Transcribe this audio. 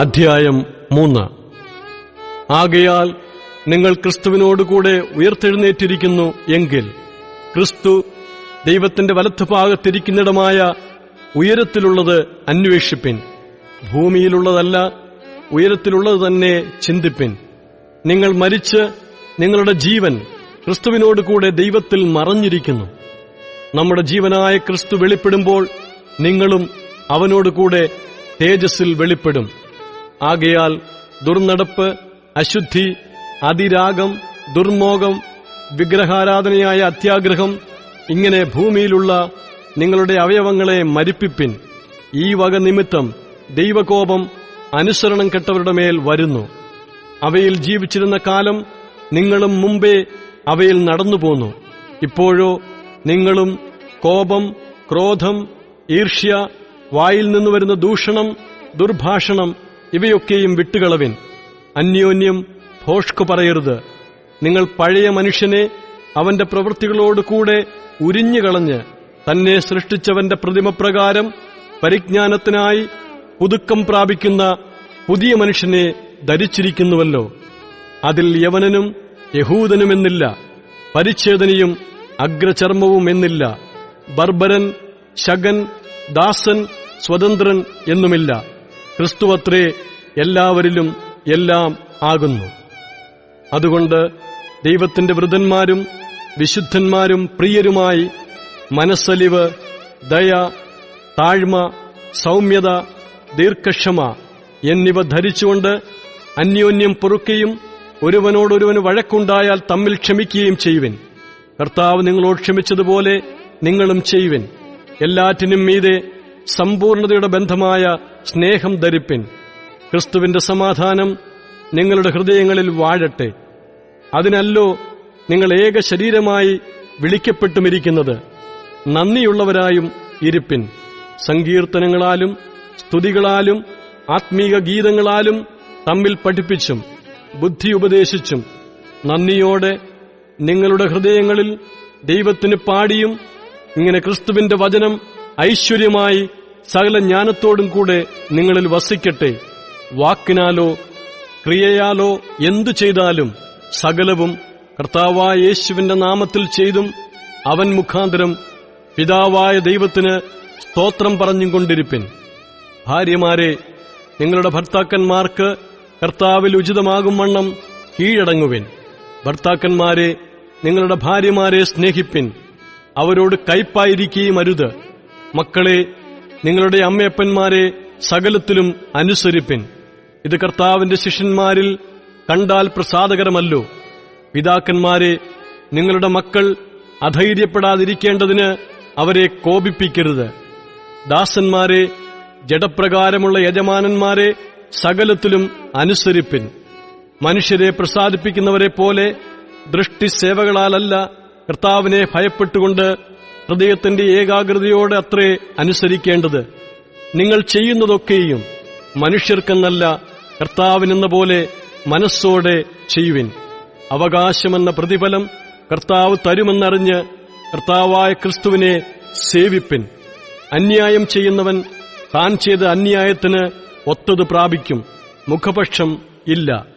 അധ്യായം മൂന്ന്. ആകയാൽ നിങ്ങൾ ക്രിസ്തുവിനോടുകൂടെ ഉയർത്തെഴുന്നേറ്റിരിക്കുന്നു എങ്കിൽ ക്രിസ്തു ദൈവത്തിന്റെ വലത്തുഭാഗത്തിരിക്കുന്നിടമായ ഉയരത്തിലുള്ളത് അന്വേഷിപ്പിൻ. ഭൂമിയിലുള്ളതല്ല ഉയരത്തിലുള്ളത് തന്നെ ചിന്തിപ്പിൻ. നിങ്ങൾ മരിച്ച് നിങ്ങളുടെ ജീവൻ ക്രിസ്തുവിനോടുകൂടെ ദൈവത്തിൽ മറഞ്ഞിരിക്കുന്നു. നമ്മുടെ ജീവനായ ക്രിസ്തു വെളിപ്പെടുമ്പോൾ നിങ്ങളും അവനോടുകൂടെ തേജസ്സിൽ വെളിപ്പെടും. ആകയാൽ ദുർനടപ്പ് അശുദ്ധി അതിരാഗം ദുർമോഗം വിഗ്രഹാരാധനയായ അത്യാഗ്രഹം ഇങ്ങനെ ഭൂമിയിലുള്ള നിങ്ങളുടെ അവയവങ്ങളെ മരിപ്പിപ്പിൻ. ഈ വക നിമിത്തം ദൈവകോപം അനുസരണം കെട്ടവരുടെ മേൽ വരുന്നു. അവയിൽ ജീവിച്ചിരുന്ന കാലം നിങ്ങളും മുമ്പേ അവയിൽ നടന്നുപോന്നു. ഇപ്പോഴോ നിങ്ങളും കോപം ക്രോധം ഈർഷ്യ വായിൽ നിന്ന് വരുന്ന ദൂഷണം ദുർഭാഷണം ഇവയൊക്കെയും വിട്ടുകളവിൻ. അന്യോന്യം ഭോഷ്കു പറയരുത്. നിങ്ങൾ പഴയ മനുഷ്യനെ അവന്റെ പ്രവൃത്തികളോട് കൂടെ ഉരിഞ്ഞുകളഞ്ഞ് തന്നെ സൃഷ്ടിച്ചവന്റെ പ്രതിമപ്രകാരം പരിജ്ഞാനത്തിനായി പുതുക്കം പ്രാപിക്കുന്ന പുതിയ മനുഷ്യനെ ധരിച്ചിരിക്കുന്നുവല്ലോ. അതിൽ യവനനും യഹൂദനുമെന്നില്ല പരിച്ഛേദനയും അഗ്രചർമ്മവും എന്നില്ല ബർബരൻ ശകൻ ദാസൻ സ്വതന്ത്രൻ എന്നുമില്ല. ക്രിസ്തുവത്രേ എല്ലാവരിലും എല്ലാം ആകുന്നു. അതുകൊണ്ട് ദൈവത്തിന്റെ വൃതന്മാരും വിശുദ്ധന്മാരും പ്രിയരുമായി മനസ്സലിവ് ദയ താഴ്മ സൗമ്യത ദീർഘക്ഷമ എന്നിവ ധരിച്ചുകൊണ്ട് അന്യോന്യം പൊറുക്കുകയും ഒരുവനോടൊരുവന് വഴക്കുണ്ടായാൽ തമ്മിൽ ക്ഷമിക്കുകയും ചെയ്യുവിൻ. കർത്താവ് നിങ്ങളോട് ക്ഷമിച്ചതുപോലെ നിങ്ങളും ചെയ്യുവിൻ. എല്ലാറ്റിനും മീതെ സമ്പൂർണതയുടെ ബന്ധമായ സ്നേഹം ധരിപ്പിൻ. ക്രിസ്തുവിന്റെ സമാധാനം നിങ്ങളുടെ ഹൃദയങ്ങളിൽ വാഴട്ടെ. അതിനല്ലോ നിങ്ങൾ ഏക ശരീരമായി വിളിക്കപ്പെട്ടുമിരിക്കുന്നത്. നന്ദിയുള്ളവരായും ഇരിപ്പിൻ. സങ്കീർത്തനങ്ങളാലും സ്തുതികളാലും ആത്മീക ഗീതങ്ങളാലും തമ്മിൽ പഠിപ്പിച്ചും ബുദ്ധി ഉപദേശിച്ചും നന്ദിയോടെ നിങ്ങളുടെ ഹൃദയങ്ങളിൽ ദൈവത്തിന് പാടിയും ഇങ്ങനെ ക്രിസ്തുവിന്റെ വചനം ഐശ്വര്യമായി സകല ജ്ഞാനത്തോടും കൂടെ നിങ്ങളിൽ വസിക്കട്ടെ. വാക്കിനാലോ ക്രിയയാലോ എന്തു ചെയ്താലും സകലവും കർത്താവായ യേശുവിന്റെ നാമത്തിൽ ചെയ്തും അവൻ മുഖാന്തരം പിതാവായ ദൈവത്തിന് സ്തോത്രം പറഞ്ഞും കൊണ്ടിരിപ്പിൻ. ഭാര്യമാരെ നിങ്ങളുടെ ഭർത്താക്കന്മാർക്ക് കർത്താവിൽ ഉചിതമാകും വണ്ണം കീഴടങ്ങുവിൻ. ഭർത്താക്കന്മാരെ നിങ്ങളുടെ ഭാര്യമാരെ സ്നേഹിപ്പിൻ. അവരോട് കയ്പായിരിക്കുകയും അരുത്. മക്കളെ നിങ്ങളുടെ അമ്മയപ്പന്മാരെ സകലത്തിലും അനുസരിപ്പിൻ. ഇത് കർത്താവിന്റെ ശിഷ്യന്മാരിൽ കണ്ടാൽ പ്രസാദകരമല്ലോ. പിതാക്കന്മാരെ നിങ്ങളുടെ മക്കൾ അധൈര്യപ്പെടാതിരിക്കേണ്ടതിന് അവരെ കോപിപ്പിക്കരുത്. ദാസന്മാരെ ജഡപ്രകാരമുള്ള യജമാനന്മാരെ സകലത്തിലും അനുസരിപ്പിൻ. മനുഷ്യരെ പ്രസാദിപ്പിക്കുന്നവരെ പോലെ ദൃഷ്ടിസേവകളാലല്ല കർത്താവിനെ ഭയപ്പെട്ടുകൊണ്ട് ഹൃദയത്തിന്റെ ഏകാഗ്രതയോടെ അത്രേ അനുസരിക്കേണ്ടത്. നിങ്ങൾ ചെയ്യുന്നതൊക്കെയും മനുഷ്യർക്കെന്നല്ല കർത്താവിനെന്ന പോലെ മനസ്സോടെ ചെയ്യുവിൻ. അവകാശമെന്ന പ്രതിഫലം കർത്താവ് തരുമെന്നറിഞ്ഞ് കർത്താവായ ക്രിസ്തുവിനെ സേവിപ്പിൻ. അന്യായം ചെയ്യുന്നവൻ താൻ ചെയ്ത അന്യായത്തിന് ഒത്തത് പ്രാപിക്കും. മുഖപക്ഷം ഇല്ല.